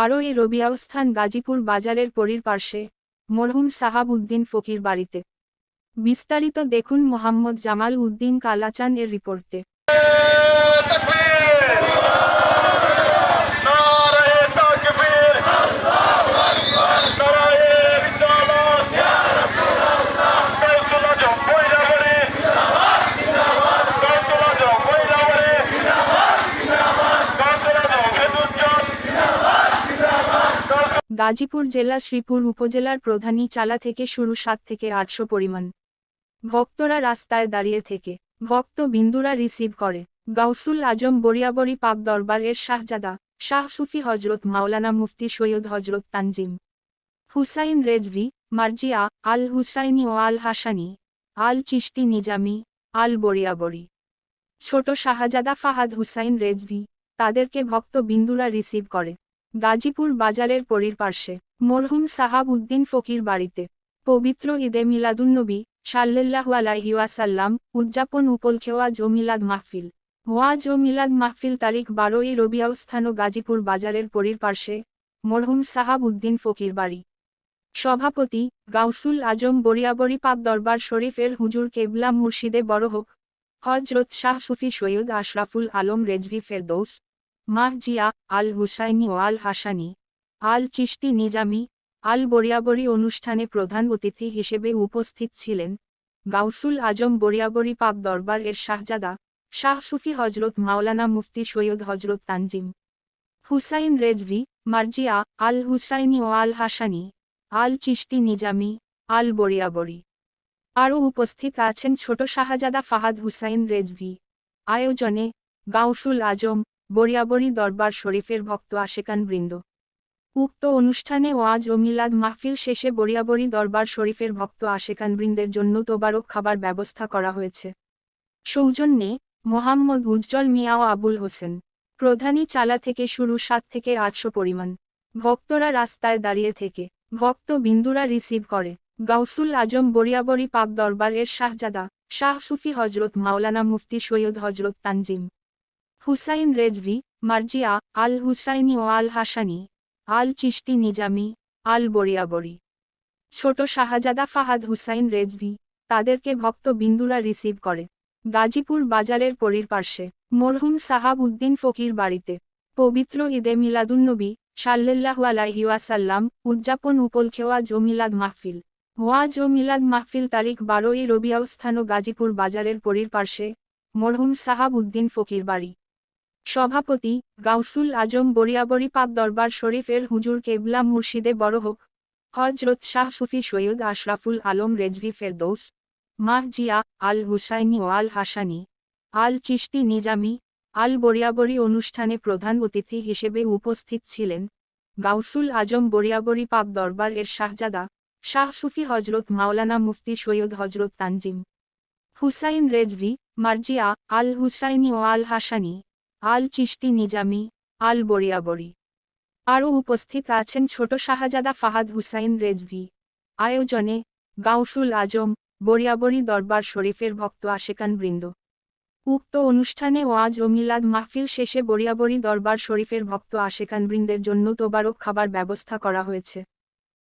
বারোই এ রবিয়াউস্থান গাজীপুর বাজারের পরীর পার্শ্বে, মরহুম সাহাব উদ্দিন ফকির বাড়িতে। বিস্তারিত দেখুন মোহাম্মদ জামাল উদ্দিন কালাচান এর রিপোর্টে গাজীপুর জেলা শ্রীপুর উপজেলার প্রধানী চালা থেকে শুরু সাত থেকে আটশো পরিমাণ। ভক্তরা রাস্তায় দাঁড়িয়ে থেকে। ভক্ত বিন্দুরা রিসিভ করে। গাউসুল আজম বরিয়াবরি পাক দরবার এর শাহজাদা, শাহ সুফি হজরত মাওলানা মুফতি সৈয়দ হজরত তানজিম। হুসাইন রেজভি, মার্জিয়া, আল হুসাইনি ও আল হাসানি, আল চিশতি নিজামি, আল বরিয়াবরি ছোট শাহজাদা ফাহাদ হুসাইন রেজভি, তাদেরকে ভক্ত বিন্দুরা রিসিভ করে। গাজীপুর বাজারের পরীর পার্শ্বে। মরহুম সাহাব উদ্দিন ফকির বাড়িতে। পবিত্র ঈদে মিলাদুন্নবী সাল্লাল্লাহু আলাইহি ওয়াসাল্লাম উদযাপন উপলক্ষে ওয়াজ ও মিলাদ মাহফিল। ওয়াজ ও মিলাদ মাহফিল তারিখ বারোই স্থান ও গাজীপুর বাজারের পরীর পার্শ্বে মরহুম সাহাব উদ্দিন ফকির বাড়ি। সভাপতি গাউসুল আজম বরিয়াবরি পাক দরবার শরীফের হুজুর কেবলা মুর্শিদে বড় হোক। হজরত শাহ সুফি সৈয়দ আশরাফুল আলম রেজভি ফেরদৌস মাহজিয়া আল হুসাইনি ও আল হাসানি আল চিশতি নিজামি আল বরিয়াবরি অনুষ্ঠানে প্রধান অতিথি হিসেবে উপস্থিত ছিলেন গাউসুল আজম বরিয়াবরি পাক দরবার এর শাহজাদা, শাহ সুফি হজরত মাওলানা মুফতি সৈয়দ হজরত তানজিম। হুসাইন রেজভি, মার্জিয়া আল হুসাইনি ও আল হাসানি আল চিশতি নিজামি আল বরিয়াবরি আরও উপস্থিত আছেন ছোট শাহজাদা ফাহাদ হুসাইন রেজভি। আয়োজনে গাউসুল আজম বরিয়াবরি দরবার শরীফের ভক্ত আশেকান বৃন্দ। উক্ত অনুষ্ঠানে ওয়াজ ও মিলাদ মাহফিল শেষে বরিয়াবরি দরবার শরীফের ভক্ত আশেকান বৃন্দের জন্য তোবারক খাবার ব্যবস্থা করা হয়েছে। সৌজন্যে মোহাম্মদ উজ্জ্বল মিয়া ও আবুল হোসেন, প্রধানী চালা থেকে শুরু সাত থেকে আটশো পরিমাণ, ভক্তরা রাস্তায় দাঁড়িয়ে থেকে, ভক্ত বিন্দুরা রিসিভ করে। গাউসুল আজম বরিয়াবরি পাক দরবারের শাহজাদা, শাহ সুফি হজরত মাওলানা মুফতি সৈয়দ হজরত তানজিম। হুসাইন রেজভি, মার্জিয়া আল হুসাইনি ও আল হাসানি আল চিশতি নিজামি আল বরিয়াবরি ছোট শাহজাদা ফাহাদ হুসাইন রেজভি তাদেরকে ভক্ত বিন্দুরা রিসিভ করে। গাজীপুর বাজারের পরীর পার্শ্বে মরহুম সাহাব উদ্দিন ফকির বাড়িতে। পবিত্র ঈদে মিলাদুন্নবী সাল্লাল্লাহু আলাইহি ওয়াসাল্লাম উদযাপন উপলক্ষে ওয়াজ ও মিলাদ মাহফিল। ওয়াজ ও মিলাদ মাহফিল তারিখ বারোই রবিয়াও স্থান ও গাজীপুর বাজারের পরীর পার্শ্বে মরহুম সাহাব উদ্দিন ফকির বাড়ি। সভাপতি গাউসুল আজম বরিয়াবরি পাক দরবার শরীফের হুজুর কেবলা মুর্শিদে বড় হোক। হজরত শাহ সুফি সৈয়দ আশরাফুল আলম রেজভি ফেরদৌস মাহজিয়া আল হুসাইনি ও আল হাসানি, আল চিশতি নিজামি, আল বরিয়াবরি অনুষ্ঠানে প্রধান অতিথি হিসেবে উপস্থিত ছিলেন গাউসুল আজম বরিয়াবরি পাক দরবার এর শাহজাদা শাহ সুফি হজরত মাওলানা মুফতি সৈয়দ হজরত তানজিম, হুসাইন রেজভি, মার্জিয়া আল হুসাইনি ও আল হাসানি আল চিশতি নিজামি, আল বরিয়াবরি। আরও উপস্থিত আছেন ছোট শাহজাদা ফাহাদ হুসাইন রেজভি। আয়োজনে গাউসুল আজম, বরিয়াবরি দরবার শরীফের ভক্ত আশেকান বৃন্দ। উক্ত অনুষ্ঠানে ওয়াজ ও মিলাদ মাহফিল শেষে বরিয়াবরি দরবার শরীফের ভক্ত আশেকান বৃন্দের জন্য তোবারক খাবার ব্যবস্থা করা হয়েছে।